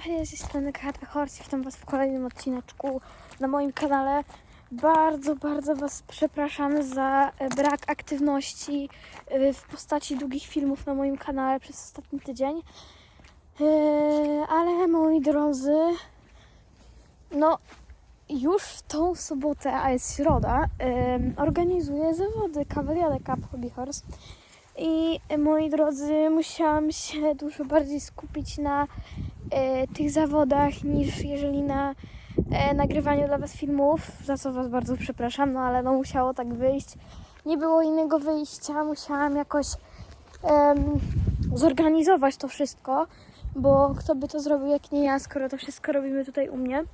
hej, z tej strony Kata. Witam Was w kolejnym odcineczku na moim kanale. Bardzo, bardzo Was przepraszam za e, brak aktywności e, w postaci długich filmów na moim kanale przez ostatni tydzień. E, Ale moi drodzy, no już w tą sobotę, a jest środa, organizuję zawody Cavalier Cup Hobby Horse. I e, moi drodzy, musiałam się dużo bardziej skupić na e, tych zawodach niż jeżeli na e, nagrywaniu dla Was filmów, za co Was bardzo przepraszam, no ale no musiało tak wyjść. Nie było innego wyjścia, musiałam jakoś em, zorganizować to wszystko, bo kto by to zrobił jak nie ja, skoro to wszystko robimy tutaj u mnie.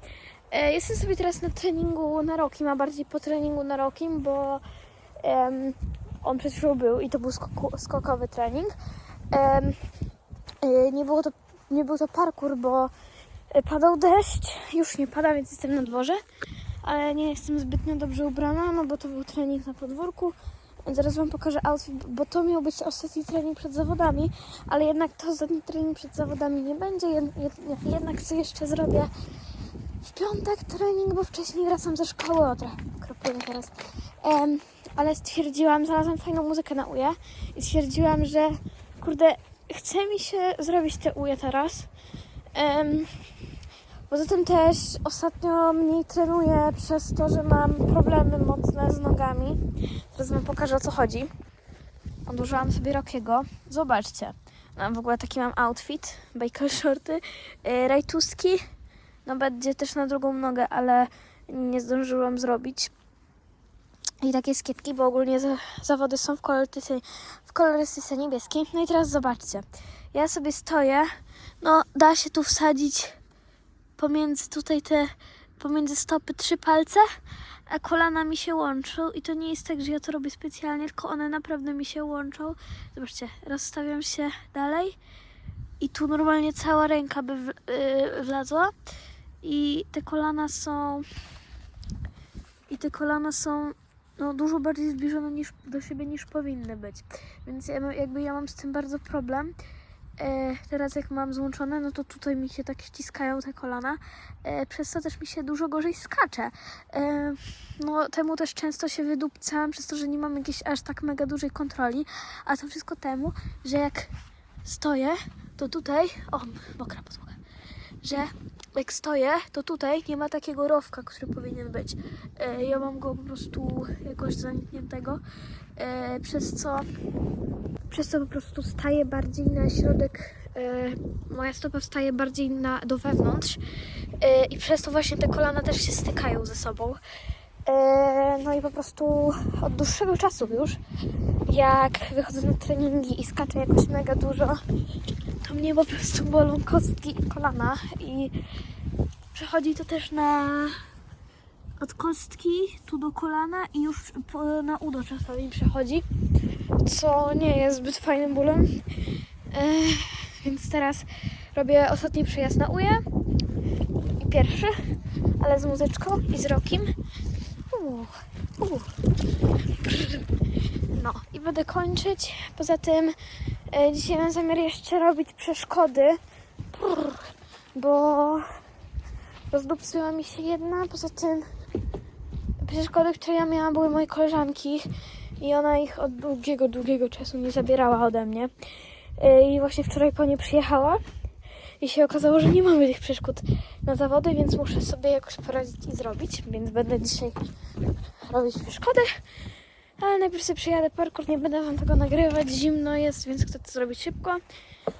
E, jestem sobie teraz na treningu na Rokim, a bardziej po treningu na Rokim, bo em, on przed chwilą był i to był skokowy trening. E, nie, było to, nie był to parkour, bo e, padał deszcz. Już nie pada, więc jestem na dworze, ale nie jestem zbytnio dobrze ubrana, no bo to był trening na podwórku. Zaraz Wam pokażę outfit, bo to miał być ostatni trening przed zawodami, ale jednak to ostatni trening przed zawodami nie będzie. Jed, jed, jednak co jeszcze zrobię w piątek trening, bo wcześniej wracam ze szkoły. O, trochę teraz. Em, ale stwierdziłam, znalazłam fajną muzykę na uje i stwierdziłam, że kurde, chce mi się zrobić te uje teraz. Em, poza tym też ostatnio mniej trenuję przez to, że mam problemy mocne z nogami. Teraz wam pokażę o co chodzi. Odłożyłam sobie Rokiego. Zobaczcie. Mam w ogóle taki mam outfit, biker shorty, yy, rajtuski. No będzie też na drugą nogę, ale nie zdążyłam zrobić. I takie skietki, bo ogólnie za, zawody są w kolorystyce, w kolorystyce niebieskiej. No i teraz zobaczcie. Ja sobie stoję. No da się tu wsadzić pomiędzy tutaj te, pomiędzy stopy trzy palce, a kolana mi się łączą. I to nie jest tak, że ja to robię specjalnie, tylko one naprawdę mi się łączą. Zobaczcie, rozstawiam się dalej. I tu normalnie cała ręka by w, yy, wlazła. I te kolana są. I te kolana są no, dużo bardziej zbliżone niż, do siebie niż powinny być. Więc ja, jakby ja mam z tym bardzo problem. E, teraz jak mam złączone, no to tutaj mi się tak ściskają te kolana. E, przez to też mi się dużo gorzej skacze. E, no temu też często się wydupcam, przez to, że nie mam jakiejś aż tak mega dużej kontroli. A to wszystko temu, że jak stoję, to tutaj... O, mokra podłoga. Że jak stoję, to tutaj nie ma takiego rowka, który powinien być. E, ja mam go po prostu jakoś zanikniętego, e, przez co przez co po prostu staje bardziej na środek, e, moja stopa staje bardziej na, do wewnątrz e, i przez to właśnie te kolana też się stykają ze sobą. E, no i po prostu od dłuższego czasu już, jak wychodzę na treningi i skaczę jakoś mega dużo, to mnie po prostu bolą kostki i kolana i przechodzi to też na od kostki tu do kolana i już na udo czasami przechodzi, co nie jest zbyt fajnym bólem. E, więc teraz robię ostatni przejazd na uje i pierwszy, ale z muzyczką i z rokiem. No i będę kończyć. Poza tym e, dzisiaj mam zamiar jeszcze robić przeszkody, Brrr, bo rozdupcyła mi się jedna, poza tym przeszkody, które ja miałam, były moje koleżanki i ona ich od długiego, długiego czasu nie zabierała ode mnie. Yy, I właśnie wczoraj po nie przyjechała i się okazało, że nie mamy tych przeszkód na zawody, więc muszę sobie jakoś poradzić i zrobić, więc będę dzisiaj robić przeszkody. Ale najpierw sobie przyjadę parkour, nie będę wam tego nagrywać, zimno jest, więc chcę to zrobić szybko.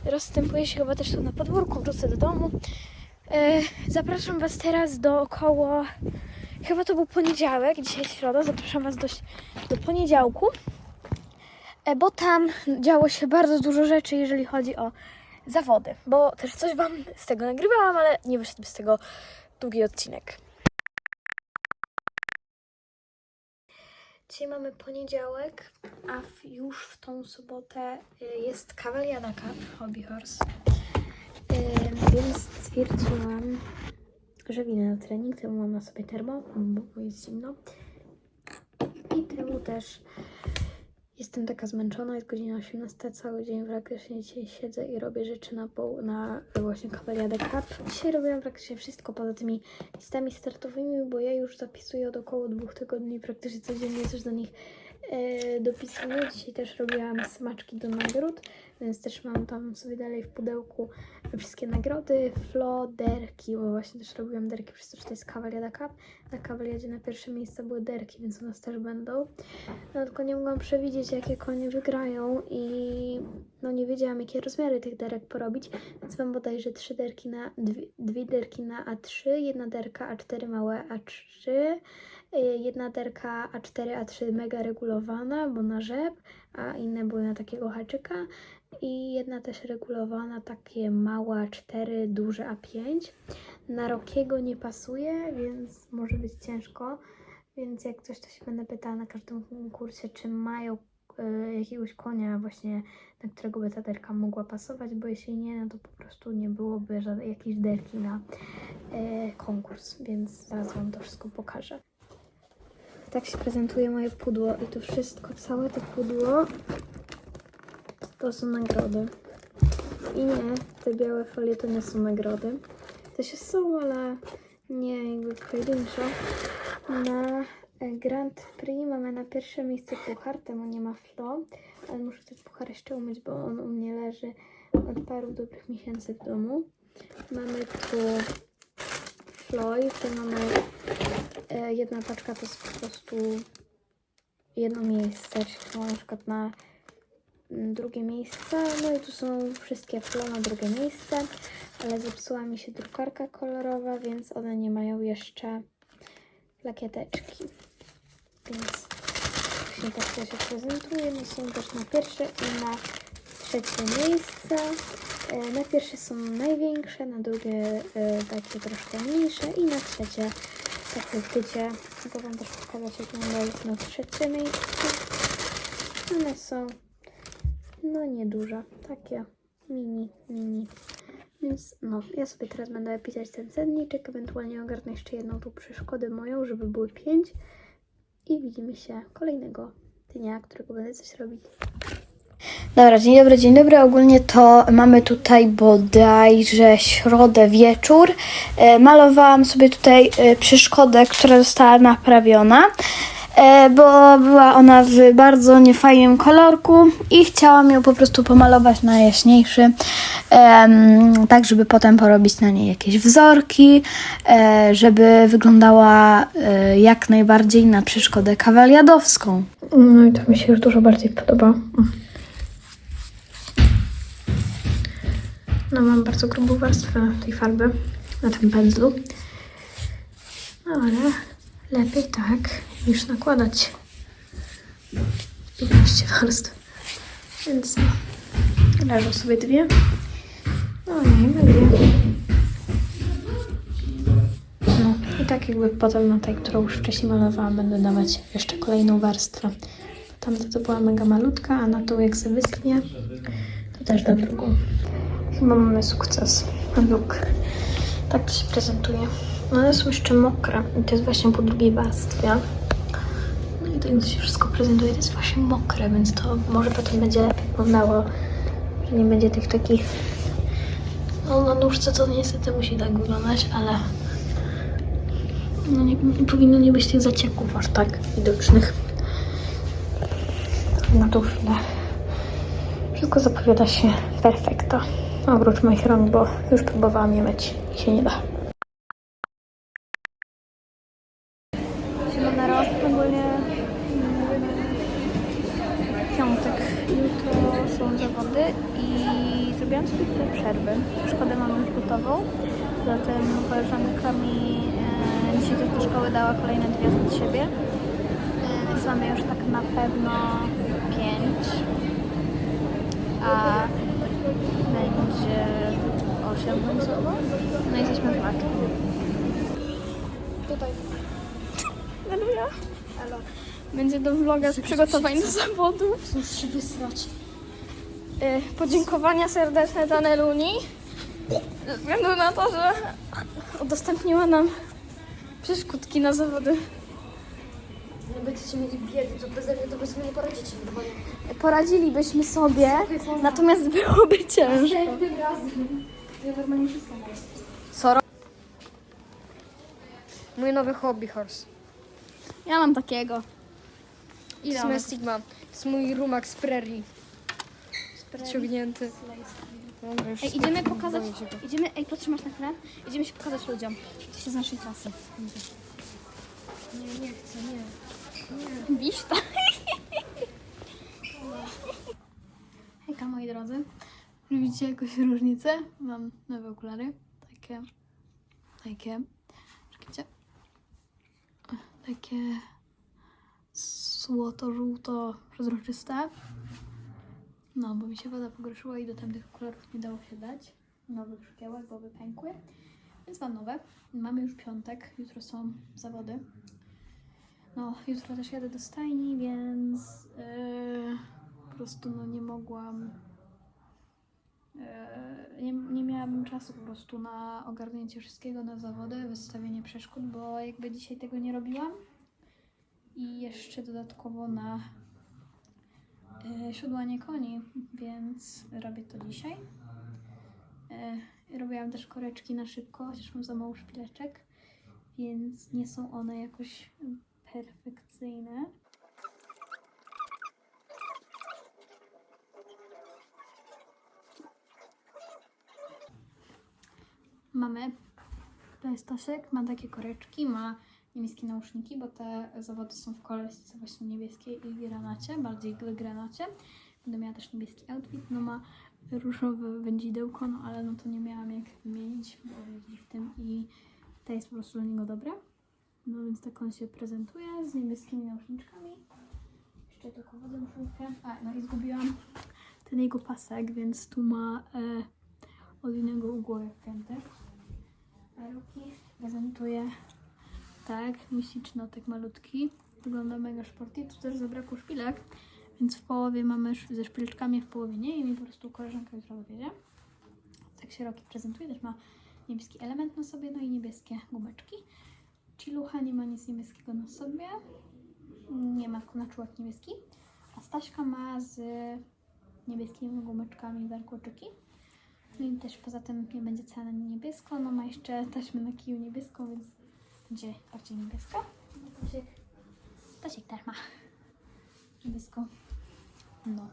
Rozstępuję się chyba też tu na podwórku, wrócę do domu. Yy, zapraszam was teraz do około Chyba to był poniedziałek, dzisiaj środa, zapraszam Was do, do poniedziałku, e, bo tam działo się bardzo dużo rzeczy, jeżeli chodzi o zawody, bo też coś Wam z tego nagrywałam, ale nie wyszedł z tego długi odcinek. Dzisiaj mamy poniedziałek, a w, już w tą sobotę y, jest Cavaliana Cup Hobby Horse, y, więc stwierdziłam, że winę na trening, temu mam na sobie termo, bo jest zimno. I temu też Jestem taka zmęczona, jest godzina 18, cały dzień praktycznie dzisiaj siedzę i robię rzeczy na, pół, na właśnie Cavalier Cup. Dzisiaj robiłam praktycznie wszystko poza tymi listami startowymi, bo ja już zapisuję od około dwóch tygodni, praktycznie codziennie coś do nich e, dopisuję. Dzisiaj też robiłam smaczki do nagród, więc też mam tam sobie dalej w pudełku wszystkie nagrody, floderki, bo właśnie też robiłam derki przez to, że to jest Cavalier Cup. Na Cavaliadzie na pierwsze miejsce były derki, więc u nas też będą. No tylko nie mogłam przewidzieć, jakie konie wygrają i no nie wiedziałam, jakie rozmiary tych derek porobić, więc mam bodajże trzy derki na, dwie, dwie derki na A3, jedna derka A4 małe A3, y, jedna derka A4 A3 mega regulowana, bo na rzep, a inne były na takiego haczyka i jedna też regulowana, takie małe A4, duże A5. Na Rokiego nie pasuje, więc może być ciężko. Więc jak coś, to się będę pytała na każdym konkursie, czy mają e, jakiegoś konia właśnie, na którego by ta derka mogła pasować, bo jeśli nie, no to po prostu nie byłoby żadnej jakiejś derki na e, konkurs, więc zaraz Wam to wszystko pokażę. Tak się prezentuje moje pudło i to wszystko, całe to pudło to są nagrody. I nie, te białe folie to nie są nagrody. To się są, ale nie jakby pojedynczo. Na e, Grand Prix mamy na pierwsze miejsce puchar, temu nie ma flo, ale muszę ten puchar jeszcze umyć, bo on u mnie leży od paru dobrych miesięcy w domu. Mamy tu flo i tutaj mamy jedna paczka, to jest po prostu jedno miejsce, czyli to na przykład na mm, drugie miejsce, no i tu są wszystkie flo na drugie miejsce, ale zepsuła mi się drukarka kolorowa, więc one nie mają jeszcze plakieteczki. Więc właśnie tak to się prezentuje. No są też na pierwsze i na trzecie miejsce. E, Na pierwsze są największe, na drugie e, takie troszkę mniejsze i na trzecie takie tycie. Mogę Wam też pokazać jak wyglądają na trzecie miejsce. One są no nieduże, takie mini, mini. Więc no, ja sobie teraz będę pisać ten cenniczek, ewentualnie ogarnę jeszcze jedną tu przeszkodę moją, żeby były pięć. I widzimy się kolejnego dnia, którego będę coś robić. Dobra, dzień dobry, dzień dobry. Ogólnie to mamy tutaj bodajże środę wieczór. E, malowałam sobie tutaj e, przeszkodę, która została naprawiona, e, bo była ona w bardzo niefajnym kolorku i chciałam ją po prostu pomalować na jaśniejszy, tak żeby potem porobić na niej jakieś wzorki, żeby wyglądała jak najbardziej na przeszkodę kawaliadowską. No i to mi się już dużo bardziej podoba. No mam bardzo grubą warstwę tej farby na tym pędzlu. No ale lepiej tak niż nakładać 15 warstw. Więc no, leżą sobie dwie. No nie, na dwie. No i tak jakby potem na tej, którą już wcześniej malowałam, będę dawać jeszcze kolejną warstwę. Tamta to była mega malutka, a na tą jak sobie wyschnie, to też dam drugą. Chyba mamy sukces. Look. Tak to się prezentuje. No one są jeszcze mokre. I to jest właśnie po drugiej warstwie. No i tak to się wszystko prezentuje. To jest właśnie mokre, więc to może potem będzie lepiej wyglądało. Że nie będzie tych takich... No na nóżce to niestety musi tak wyglądać, ale... No nie, nie powinno nie być tych zacieków aż tak widocznych. Na tą chwilę wszystko zapowiada się perfekto. Oprócz moich rąk, bo już próbowałam je myć i się nie da. Zielona rok, ogólnie piątek. Jutro są zawody i zrobiłam sobie chwilę przerwy. Szkodę mam już gotową. Zatem koleżanka mi e, dzisiaj też do szkoły dała kolejne dwie od siebie. E, więc mamy już tak na pewno pięć. A będzie 8 końcowo. No jesteśmy dwa. Tutaj. Aleluja. Elo. Będzie do vloga z przygotowań do zawodów. Muszę się wysrać. Y, podziękowania serdeczne dla Neluni. Ze względu na to, że udostępniła nam przeszkódki na zawody. Nie będziecie mieli biedy, to bez mnie to by sobie nie poradzicie. Poradzilibyśmy sobie, natomiast byłoby ciężko. Następnym razem. Ja normalnie wszystko mogę. Co Mój nowy hobby horse. Ja mam takiego. To jest moja Sigma. To jest mój Rumax Prairie. Ściągnięty. Dobra, już Ej, idziemy pokazać, boję się go. idziemy, ej, potrzymasz na chwilę? Idziemy się pokazać ludziom. To się z naszej klasy. Nie, nie chcę, nie. Wiśta. Hejka moi drodzy. Widzicie jakąś różnicę? Mam nowe okulary. Takie, takie, czekajcie. Takie złoto-żółto przezroczyste. No, bo mi się woda pogorszyła i do tamtych okularów nie dało się dać. Nowych szkiełek, bo by pękły. Więc mam nowe. Mamy już piątek. Jutro są zawody. No, jutro też jadę do stajni, więc yy, po prostu no nie mogłam. Yy, nie, nie miałabym czasu po prostu na ogarnięcie wszystkiego na zawody, wystawienie przeszkód, bo jakby dzisiaj tego nie robiłam. I jeszcze dodatkowo na yy, siodłanie koni, więc robię to dzisiaj. Yy, robiłam też koreczki na szybko, chociaż mam za mało szpileczek, więc nie są one jakoś perfekcyjne. Mamy, to jest ma takie koreczki, ma niebieskie nauszniki, bo te zawody są w kolorze właśnie niebieskiej i granacie, bardziej granacie. Będę miała też niebieski outfit, no ma różowe wędzidełko, no ale no to nie miałam jak wymienić, bo jeździ w tym i to jest po prostu dla niego dobre. No więc tak on się prezentuje z niebieskimi nauszniczkami. Jeszcze tylko wodę muszę A, no i zgubiłam ten jego pasek, więc tu ma e, od innego ugłu wpięty. A ruki prezentuje tak, miesicznotek malutki. Wygląda mega sporty. Tu też zabrakło szpilek, więc w połowie mamy ze szpileczkami, w połowie nie i mi po prostu koleżanka jutro dowiedzie. Tak się Roki prezentuje, też ma niebieski element na sobie, no i niebieskie gumeczki. Cilucha nie ma nic niebieskiego na sobie. Nie ma tylko na czółek niebieski. A Staśka ma z niebieskimi gumeczkami warkoczyki. No i też poza tym nie będzie cała na niebiesko. No ma jeszcze taśmę na kiju niebieską, więc będzie bardziej niebieska. Stasiek, Stasiek też ma niebiesko. No.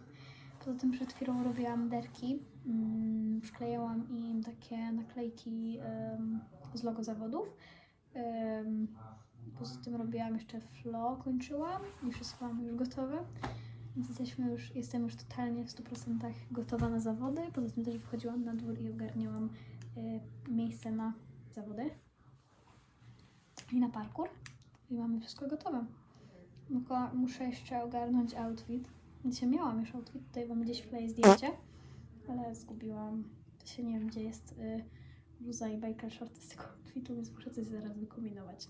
Poza tym przed chwilą robiłam derki. Mm, Przyklejałam im takie naklejki em, z logo zawodów. Em, Poza tym robiłam jeszcze flow, kończyłam i wszystko mam już gotowe. Więc jesteśmy już, jestem już totalnie w 100% gotowa na zawody. Poza tym też wychodziłam na dwór i ogarniałam y, miejsce na zawody i na parkour. I mamy wszystko gotowe. Tylko muszę jeszcze ogarnąć outfit. Dzisiaj miałam już outfit, tutaj wam gdzieś wkleję zdjęcie, ale zgubiłam. Się nie wiem, gdzie jest y, bluza i biker shorty z tego outfitu, więc muszę coś zaraz wykombinować.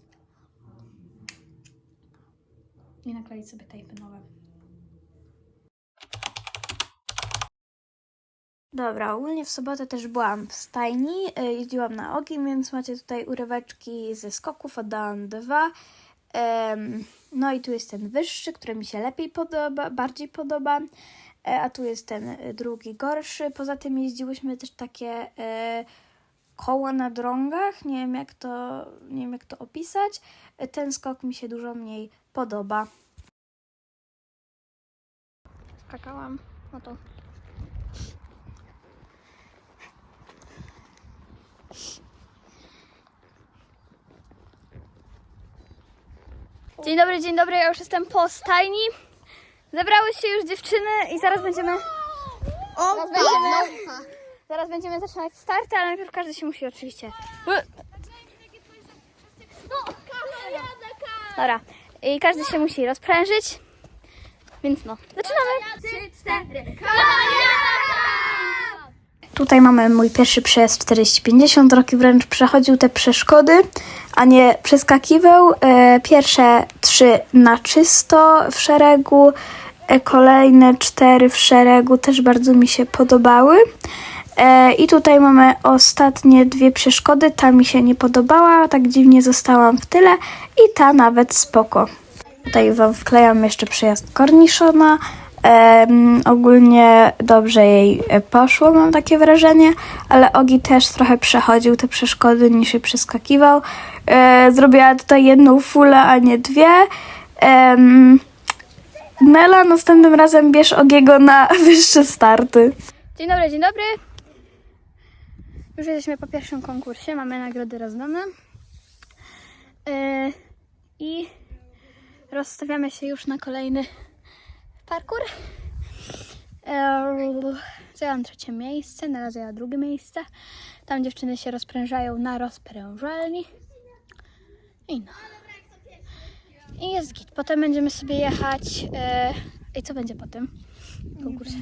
I nakleić sobie tejpy nowe. Dobra, ogólnie w sobotę też byłam w stajni, y, jeździłam na ogień, więc macie tutaj uryweczki ze skoków, oddałam dwa. No i tu jest ten wyższy, który mi się lepiej podoba, bardziej podoba, e, a tu jest ten y, drugi gorszy. Poza tym jeździłyśmy też takie e, koła na drągach, nie wiem jak to, nie wiem jak to opisać. E, Ten skok mi się dużo mniej podoba. Skakałam, no to Dzień dobry, dzień dobry, ja już jestem po stajni. Zebrały się już dziewczyny i zaraz będziemy. zaraz, będziemy zaraz będziemy zaczynać starty, ale najpierw każdy się musi oczywiście. Dobra. I każdy się musi rozprężyć. Więc no, zaczynamy. Tutaj mamy mój pierwszy przejazd 40-50. Roki wręcz przechodził te przeszkody, a nie przeskakiwał. E, Pierwsze trzy na czysto w szeregu, e, kolejne cztery w szeregu też bardzo mi się podobały. E, I tutaj mamy ostatnie dwie przeszkody. Ta mi się nie podobała, tak dziwnie zostałam w tyle i ta nawet spoko. Tutaj Wam wklejam jeszcze przejazd Korniszona. Em, ogólnie dobrze jej e, poszło, mam takie wrażenie, ale Ogi też trochę przechodził te przeszkody niż się przeskakiwał. E, zrobiła tutaj jedną fulę, a nie dwie. Em, Nela, następnym razem bierz Ogiego na wyższe starty. Dzień dobry, dzień dobry. Już jesteśmy po pierwszym konkursie, mamy nagrody rozdane. Yy, I rozstawiamy się już na kolejny parkour. Zajęłam trzecie miejsce, na razie ja drugie miejsce. Tam dziewczyny się rozprężają na rozprężalni. I no. I jest git. Potem będziemy sobie jechać. I co będzie po tym konkursie?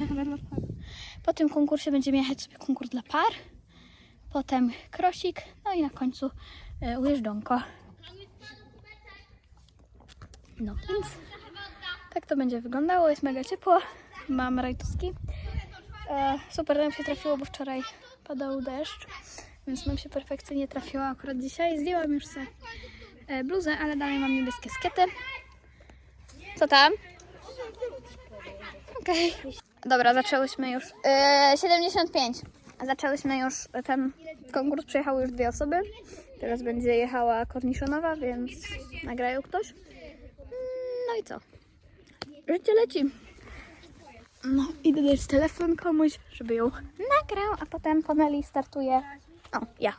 Po tym konkursie będziemy jechać sobie konkurs dla par, potem krosik, no i na końcu e, ujeżdżonko. No więc tak to będzie wyglądało, jest mega ciepło, mam rajtuski. E, super nam się trafiło, bo wczoraj padał deszcz, więc nam się perfekcyjnie trafiło akurat dzisiaj. Zdjęłam już sobie e, bluzę, ale dalej mam niebieskie skiety. Co tam? Okej. Dobra, zaczęłyśmy już. Yy, 75. Zaczęłyśmy już ten konkurs, przyjechały już dwie osoby. Teraz będzie jechała Korniszonowa, więc nagrają ktoś. No i co? Życie leci. No, idę dać telefon komuś, żeby ją nagrał, a potem Poneli startuje. O, ja.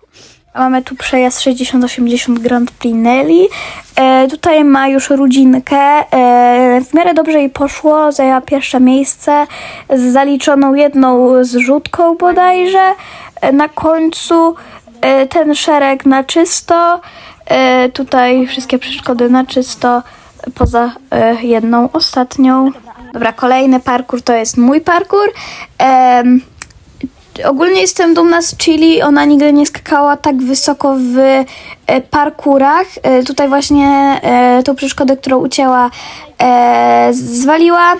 Mamy tu przejazd 60-80 Grand Prix Nelly. E, tutaj ma już rodzinkę. E, w miarę dobrze jej poszło. Zajęła pierwsze miejsce z zaliczoną jedną zrzutką bodajże. E, na końcu e, ten szereg na czysto. E, tutaj wszystkie przeszkody na czysto. Poza e, jedną ostatnią. Dobra, kolejny parkour to jest mój parkour. Ogólnie jestem dumna z Chili. Ona nigdy nie skakała tak wysoko w e, parkurach. E, Tutaj właśnie e, tą przeszkodę, którą ucięła, e, zwaliła.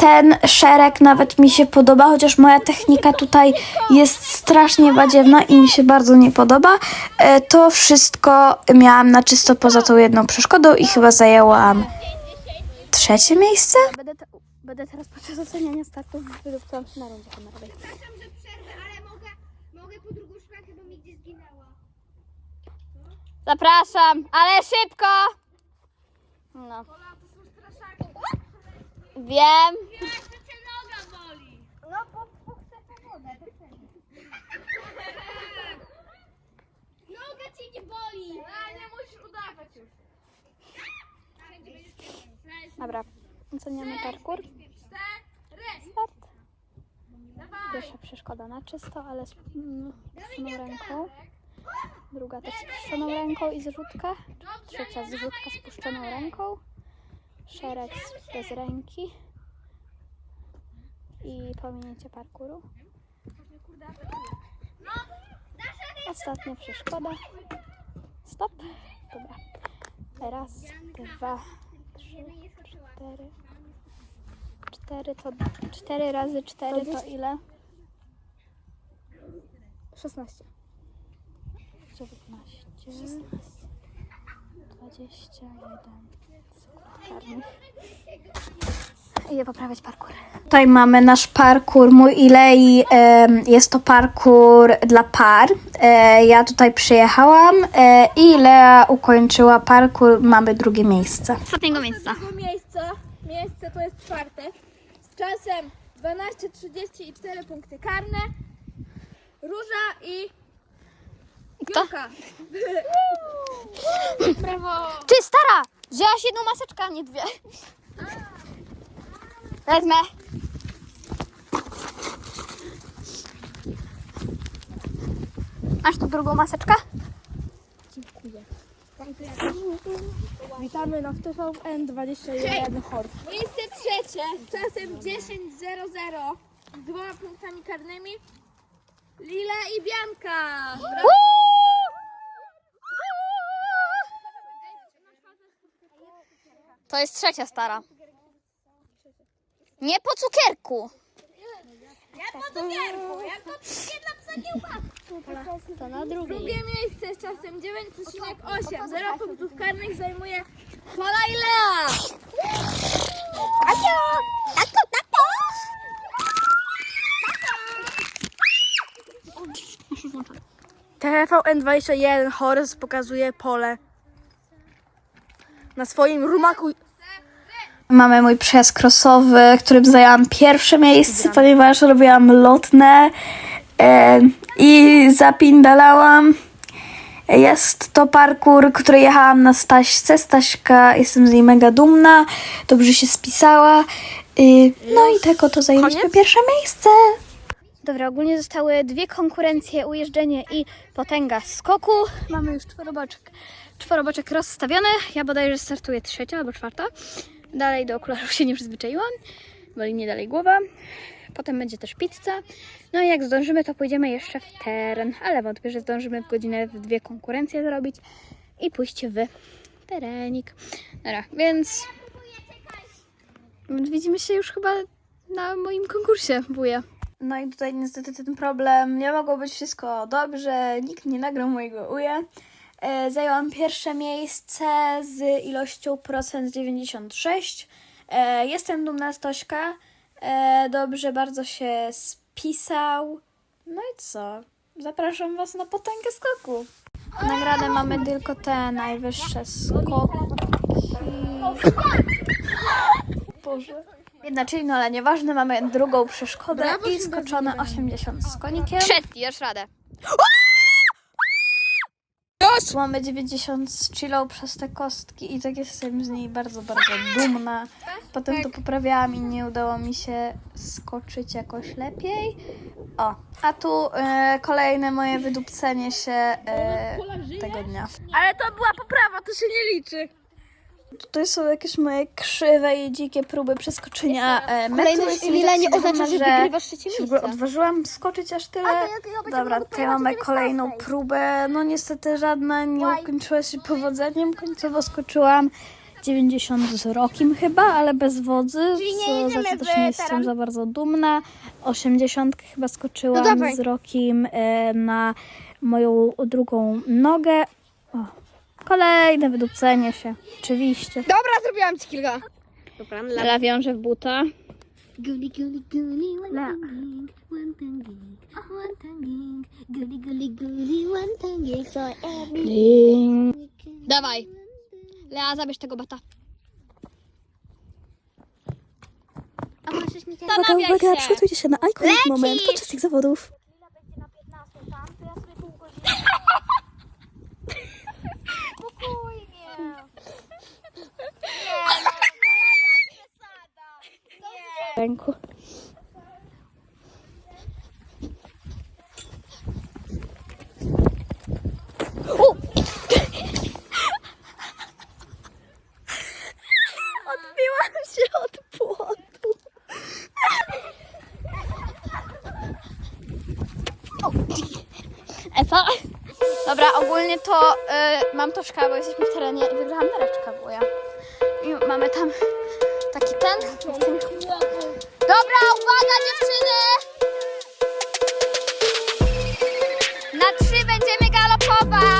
Ten szereg nawet mi się podoba, chociaż moja technika tutaj jest strasznie badziewna i mi się bardzo nie podoba. E, To wszystko miałam na czysto poza tą jedną przeszkodą i chyba zajęłam trzecie miejsce. Będę, te, będę teraz podczas oceniania startów wydupcałam się na rundzie kamerowej. Przepraszam, że przerwę, ale mogę, mogę po drugą szklankę, bo mi gdzieś zginęła. Zapraszam, ale szybko! No. Wiem. To cię noga boli? No, bo, bo chcę po wodę. Noga cię nie boli. A, nie musisz udawać już. Dobra, oceniamy parkour. Start. Pierwsza przeszkoda na czysto, ale z mm, spuszczoną ręką. Druga też z spuszczoną ręką i zrzutka. Trzecia zrzutka z spuszczoną ręką. Szereg bez ręki. I pominięcie parkouru. Ostatnia przeszkoda. Stop. Dobra. Raz, dwa, trzy, cztery. Cztery to... Cztery razy cztery to ile? 16. 19. 21. Karnych. Idę poprawiać parkour. Tutaj mamy nasz parkour, mój i Lei. em, Jest to parkour dla par. E, Ja tutaj przyjechałam e, i Lea ukończyła parkour. Mamy drugie miejsce. Ostatniego miejsca. Drugie miejsce, miejsce to jest czwarte. Z czasem 12.30 i 4 punkty karne. Róża i Kto? Julka. Ty stara! Wzięłaś jedną maseczkę, a nie dwie. Wezmę. Masz tu drugą maseczkę? Witamy na TVN 21 Horse. Miejsce trzecie z czasem 10.00 z dwoma punktami karnymi. Lila i Bianka. To jest trzecia stara. Nie po cukierku. To na drugie. Drugie miejsce z czasem 9,8. 0 punktów karnych zajmuje Pola i Lea. TVN21 Horus pokazuje pole. Na swoim rumaku. Mamy mój przejazd crossowy, w którym zajęłam pierwsze miejsce, ponieważ robiłam lotne e, i zapindalałam. Jest to parkour, który jechałam na Staśce. Staśka, jestem z niej mega dumna, dobrze się spisała. Y, no i tego to zajęliśmy Koniec? pierwsze miejsce. Dobra, ogólnie zostały dwie konkurencje, ujeżdżenie i potęga skoku. Mamy już czworoboczek, czworoboczek rozstawiony. Ja bodajże startuję trzecia albo czwarta. Dalej do okularów się nie przyzwyczaiłam. Boli mnie dalej głowa. Potem będzie też pizza. No i jak zdążymy, to pójdziemy jeszcze w teren. Ale wątpię, że zdążymy w godzinę w dwie konkurencje zrobić i pójść w terenik. Dobra, więc widzimy się już chyba na moim konkursie, wuja. No i tutaj niestety ten problem. Nie mogło być wszystko dobrze, nikt nie nagrał mojego uja. E, zajęłam pierwsze miejsce z ilością procent 96. E, jestem dumna z Tośka. E, dobrze bardzo się spisał. No i co? Zapraszam Was na potęgę skoku. Nagrane mamy tylko te najwyższe skoki. Boże. Jedna, czyli no ale nieważne, mamy drugą przeszkodę i skoczone 80 z konikiem. Trzeci, dasz radę. Tu mamy 90 z chillą przez te kostki i tak jestem z niej bardzo, bardzo dumna. Potem to poprawiałam i nie udało mi się skoczyć jakoś lepiej. O, a tu e, kolejne moje wydupcenie się e, tego dnia. Ale to była poprawa, to się nie liczy. Tutaj są jakieś moje krzywe i dzikie próby przeskoczenia e, metu. Kolejność Jeśli Emilia nie widać, oznacza, że wygrywasz trzecie się w ogóle miejsce. odważyłam skoczyć aż tyle. Dobra, tutaj mamy kolejną próbę. No niestety żadna nie ukończyła się powodzeniem. Końcowo skoczyłam 90 z rokiem chyba, ale bez wodzy. co, za co też nie jestem za bardzo dumna. 80 chyba skoczyłam No dawaj. z rokiem e, na moją drugą nogę. Kolejne wydupcenie się. Oczywiście. Dobra, zrobiłam ci kilka. Dobra, Ela wiąże w buta. Guli guli guli wantanging, wantanging, wantanging, guli guli guli wantanging, so every Ding. Dawaj. Lea, zabierz tego bata. A możesz mi teraz... Uwaga, uwaga, przygotujcie się na iconic moment podczas tych zawodów. Ręku. Odbiłam się od płotu. Efa. Dobra, ogólnie to y, mam toczka, bo jesteśmy w terenie i wygrałam nareczka wuja. I mamy tam taki ten. Dobra, uwaga dziewczyny! Na trzy będziemy galopować!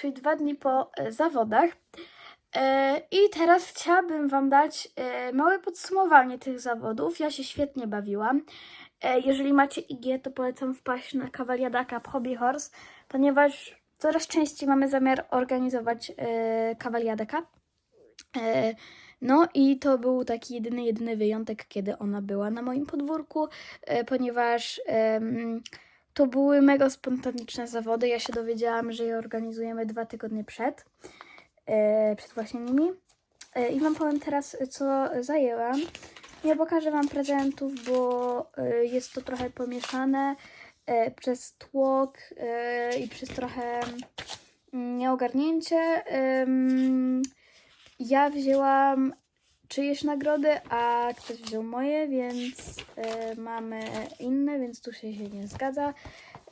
Czyli dwa dni po e, zawodach. E, I teraz chciałabym Wam dać e, małe podsumowanie tych zawodów. Ja się świetnie bawiłam. Jeżeli macie IG, to polecam wpaść na Cavaliada Cup Hobby Horse, ponieważ coraz częściej mamy zamiar organizować. E, no i to był taki jedyny, jedyny wyjątek, kiedy ona była na moim podwórku, ponieważ to były mega spontaniczne zawody. Ja się dowiedziałam, że je organizujemy dwa tygodnie przed, e, przed właśnie nimi. E, I Wam powiem teraz, co zajęłam. Nie pokażę Wam prezentów, bo e, jest to trochę pomieszane przez tłok i przez trochę mm, nieogarnięcie. Ja wzięłam czyjeś nagrody, a ktoś wziął moje, więc e, mamy inne, więc tu się, się nie zgadza.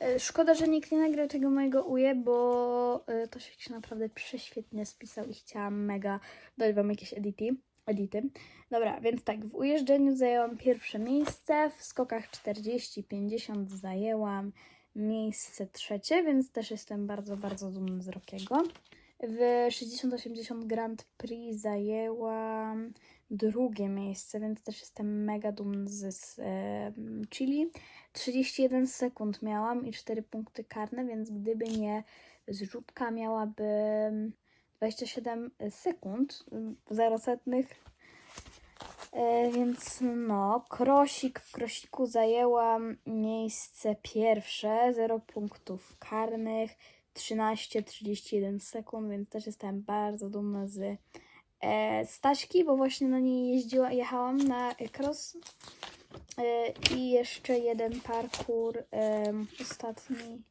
E, szkoda, że nikt nie nagrał tego mojego uje, bo e, to się naprawdę prześwietnie spisał i chciałam mega dać wam jakieś edity. edity. Dobra, więc tak, w ujeżdżeniu zajęłam pierwsze miejsce, w skokach 40-50 zajęłam miejsce trzecie, więc też jestem bardzo, bardzo dumna z Rokiego. W 60-80 Grand Prix zajęłam drugie miejsce, więc też jestem mega dumna z, z e, Chili. 31 sekund miałam i 4 punkty karne, więc gdyby nie zrzutka miałabym 27 sekund, 0 setnych. E, więc no, krosik w krosiku zajęłam miejsce pierwsze, 0 punktów karnych, 13-31 sekund, więc też jestem bardzo dumna z e, Staśki, bo właśnie na niej jeździła, jechałam na cross. E, I jeszcze jeden parkour, em, ostatni,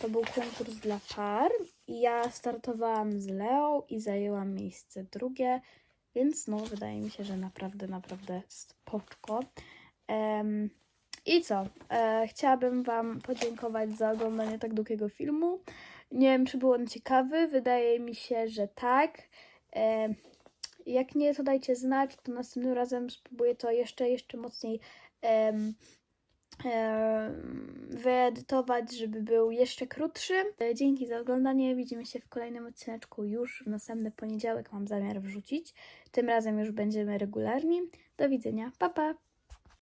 to był konkurs dla par. I ja startowałam z Leo i zajęłam miejsce drugie, więc no, wydaje mi się, że naprawdę, naprawdę spoczko. Em, I co? E, chciałabym Wam podziękować za oglądanie tak długiego filmu. Nie wiem, czy był on ciekawy. Wydaje mi się, że tak. E, jak nie, to dajcie znać, to następnym razem spróbuję to jeszcze, jeszcze mocniej em, wyedytować, żeby był jeszcze krótszy. E, Dzięki za oglądanie. Widzimy się w kolejnym odcineczku już w następny poniedziałek. Mam zamiar wrzucić. Tym razem już będziemy regularni. Do widzenia. Pa, pa!